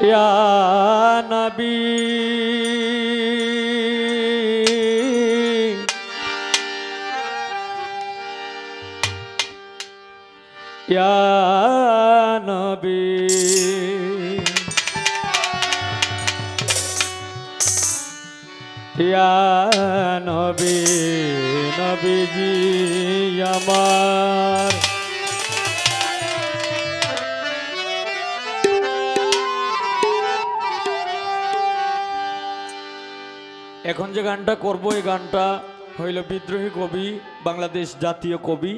ইয়া নবী। ইয়া নবী। ইয়া নবী নবীজি আমার এখন যে গানটা করব, এই গানটা হইল বিদ্রোহী কবি, বাংলাদেশ জাতীয় কবি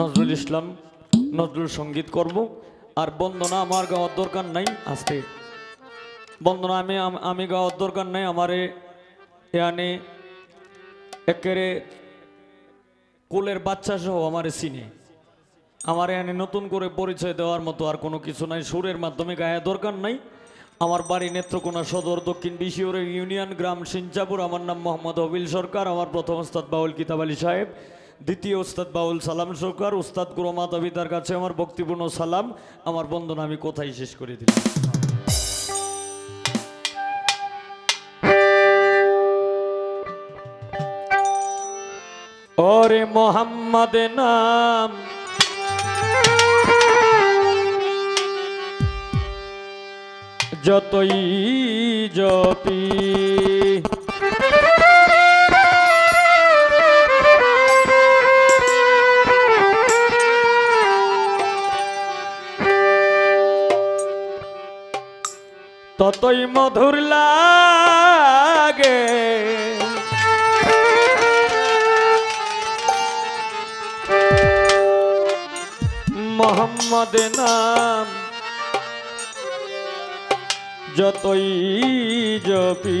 নজরুল ইসলাম। নজরুল সংগীত করব। আর বন্দনা আমার গাওয়ার দরকার নাই আসতে বন্দনা, আমি আমি গাওয়ার দরকার নাই, আমারে এখানে একেরে কোলের বাচ্চা সহ আমারে চিনে। আমার এখানে নতুন করে পরিচয় দেওয়ার মতো আর কোনো কিছু নাই। সুরের মাধ্যমে গায়ে দরকার নাই। আমার বাড়ি নেত্রকোনা সদর দক্ষিণ বিশিওরের ইউনিয়ন গ্রাম সিঞ্চাপুর আমার নাম মোহাম্মদ অবিল সরকার। আমার প্রথম ওস্তাদ বাউল কিতাব আলী সাহেব। দ্বিতীয় ওস্তাদ বাউল সালাম সরকার। গুরমা তাবিদার কাছে আমার ভক্তিপূর্ণ সালাম। আমার বন্ধন আমি কোথায় শেষ করে দিলাম? ওরে মোহাম্মদ নাম যতই জপি। ততই মধুর লাগে। মোহাম্মদ নাম যতই জপি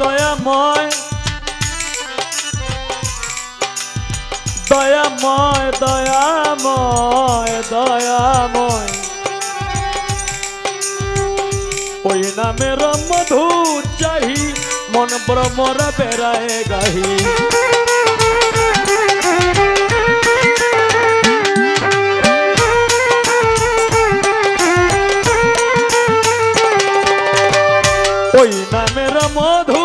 দয়াময় দয়াময় দয়াময় দয়াময়। ওই নামের মধু চাহি মন ভ্রমর বেড়ায় গাহি। ওই নামের মধু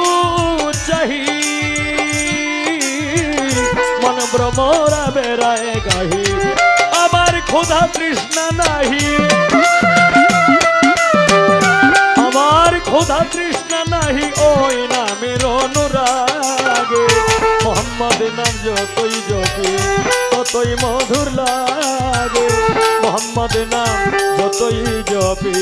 চাহি। মন ভ্রমরা বেড়ায় গাহি। আমার ক্ষুধা তৃষ্ণা নাহি। আমার ক্ষুধা তৃষ্ণা নাহি ওই নামের অনুরাগে। মোহাম্মদ নাম যতই জপি ততই মধুর লাগে। মোহাম্মদ নাম যতই জপি।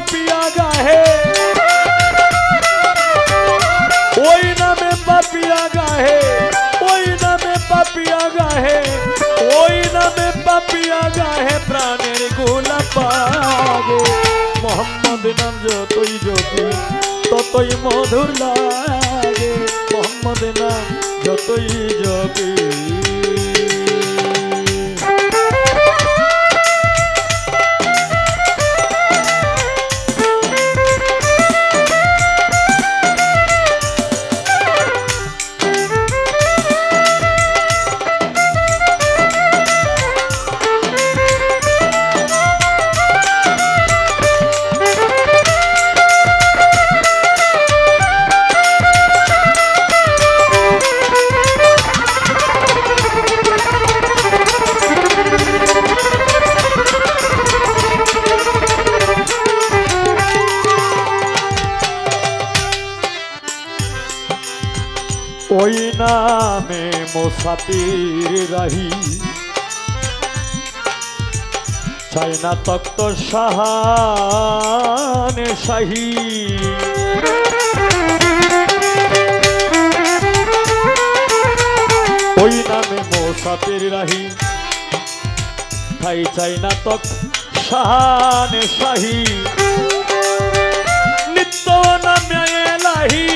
নামে পাপিয়া গাহে ওই নামে পাপিয়া গাহে ওই নামে পাপিয়া গাহে ওই নামে পাপিয়া গাহে প্রাণের গোলা পাগে মোহাম্মদ নাম যতই জপি ততই মধুর লাগে মোহাম্মদ নাম যতই জপি নামে রাহি। চাইনা তক্ত শাহানে শাহী। ওই নামে মোসাফির রাহি। ঠাই চাইনা তক শাহানে শাহী। নিত্য নামে এলাহি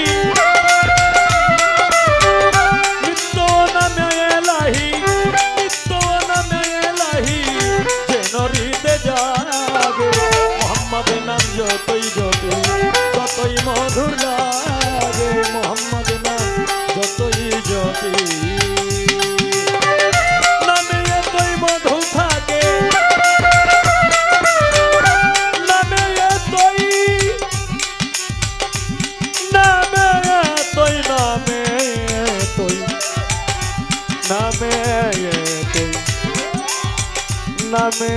নামে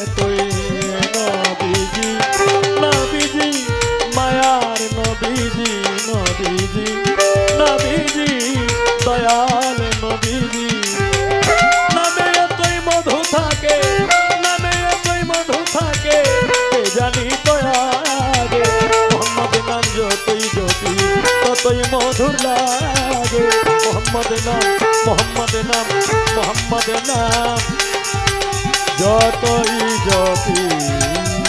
এতই নবীজি নবীজি, মায়ার নবীজি নবীজি নবীজি, দয়াল নবীজি। নামে এতই মধু থাকে, নামে এতই মধু থাকে, কে জানি নাম যতই জপি ততই মধুর লাগে। মোহাম্মদ নাম মোহাম্মদ নাম মোহাম্মদ নাম। যতই যতই